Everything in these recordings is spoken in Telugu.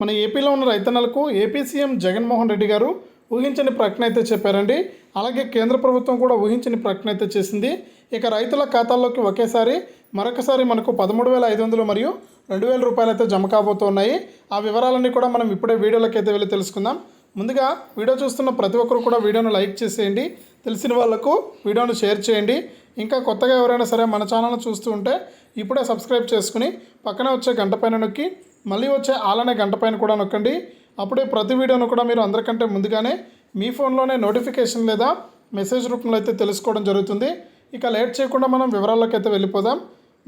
మన ఏపీలో ఉన్న రైతన్నలకు ఏపీ సీఎం జగన్మోహన్ రెడ్డి గారు ఊహించని ప్రకటన అయితే చెప్పారండి. అలాగే కేంద్ర ప్రభుత్వం కూడా ఊహించని ప్రకటన అయితే చేసింది. ఇక రైతుల ఖాతాల్లోకి ఒకేసారి మరొకసారి మనకు పదమూడు వేల ఐదు వందలు మరియు రెండు వేల రూపాయలు అయితే జమ కాబోతున్నాయి. ఆ వివరాలన్నీ కూడా మనం ఇప్పుడే వీడియోలోకి అయితే వెళ్ళి తెలుసుకుందాం. ముందుగా వీడియో చూస్తున్న ప్రతి ఒక్కరు కూడా వీడియోను లైక్ చేసేయండి. తెలిసిన వాళ్ళకు వీడియోను షేర్ చేయండి. ఇంకా కొత్తగా ఎవరైనా సరే మన ఛానల్ని చూస్తూ ఉంటే ఇప్పుడే సబ్స్క్రైబ్ చేసుకుని పక్కనే వచ్చే గంట పైన నొక్కి మళ్ళీ వచ్చే అలానే గంట పైన కూడా నొక్కండి. అప్పుడే ప్రతి వీడియోను కూడా మీరు అందరికంటే ముందుగానే మీ ఫోన్లోనే నోటిఫికేషన్ లేదా మెసేజ్ రూపంలో అయితే తెలుసుకోవడం జరుగుతుంది. ఇక లేట్ చేయకుండా మనం వివరాల్లోకి అయితే వెళ్ళిపోదాం.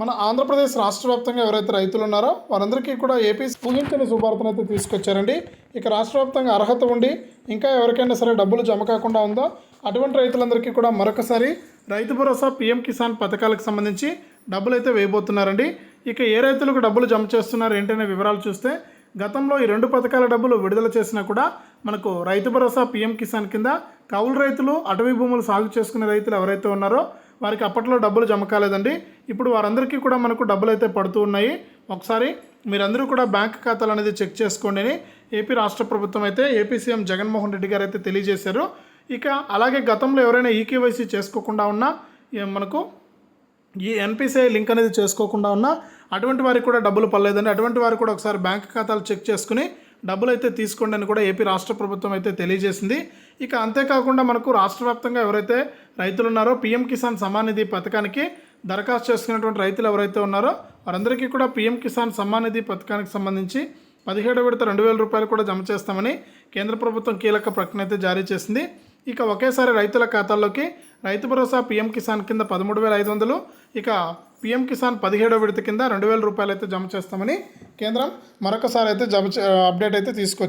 మన ఆంధ్రప్రదేశ్ రాష్ట్ర వ్యాప్తంగా ఎవరైతే రైతులు ఉన్నారో వారందరికీ కూడా ఏపీ ఊహించని శుభార్తను అయితే తీసుకొచ్చారండి. ఇక రాష్ట్ర వ్యాప్తంగా అర్హత ఉండి ఇంకా ఎవరికైనా సరే డబ్బులు జమ కాకుండా ఉందో అటువంటి రైతులందరికీ కూడా మరొకసారి రైతు భరోసా పీఎం కిసాన్ పథకాలకు సంబంధించి డబ్బులు అయితే వేయబోతున్నారండి. ఇక ఏ రైతులకు డబ్బులు జమ చేస్తున్నారు ఏంటనే వివరాలు చూస్తే గతంలో ఈ రెండు పథకాల డబ్బులు విడుదల చేసినా కూడా మనకు రైతు భరోసా పీఎం కిసాన్ కింద కౌలు రైతులు అటవీ భూములు సాగు చేసుకునే రైతులు ఎవరైతే ఉన్నారో వారికి అప్పట్లో డబ్బులు జమ కాలేదండి. ఇప్పుడు వారందరికీ కూడా మనకు డబ్బులు అయితే పడుతూ ఉన్నాయి. ఒకసారి మీరందరూ కూడా బ్యాంక్ ఖాతాలు అనేది చెక్ చేసుకోండి అని ఏపీ రాష్ట్ర ప్రభుత్వం అయితే ఏపీ సీఎం జగన్మోహన్ రెడ్డి గారు అయితే తెలియజేశారు. ఇక అలాగే గతంలో ఎవరైనా ఈకేవైసీ చేసుకోకుండా ఉన్నా మనకు ఈ ఎన్పిసిఐ లింక్ అనేది చేసుకోకుండా ఉన్నా అటువంటి వారికి కూడా డబ్బులు పడలేదండి. అటువంటి వారు కూడా ఒకసారి బ్యాంక్ ఖాతాలు చెక్ చేసుకుని డబ్బులు అయితే తీసుకోండి అని కూడా ఏపీ రాష్ట్ర ప్రభుత్వం అయితే తెలియజేసింది. ఇక అంతేకాకుండా మనకు రాష్ట్ర వ్యాప్తంగా ఎవరైతే రైతులు ఉన్నారో పీఎం కిసాన్ సమ్మాన్ నిధి పథకానికి దరఖాస్తు చేసుకున్నటువంటి రైతులు ఎవరైతే ఉన్నారో వారందరికీ కూడా పీఎం కిసాన్ సమ్మాన్ నిధి పథకానికి సంబంధించి పదిహేడు విడత రెండు వేల రూపాయలు కూడా జమ చేస్తామని కేంద్ర ప్రభుత్వం కీలక ప్రకటన అయితే జారీ చేసింది. ఇక ఒకేసారి రైతుల ఖాతాల్లోకి రైతు భరోసా పీఎం కిసాన్ కింద పదమూడు వేల ఐదు వందలు ఇక పీఎం కిసాన్ పదిహేడో విడత కింద రెండు వేల రూపాయలు అయితే జమ చేస్తామని కేంద్రం మరొకసారి అయితే జమ అప్డేట్ అయితే తీసుకొచ్చింది.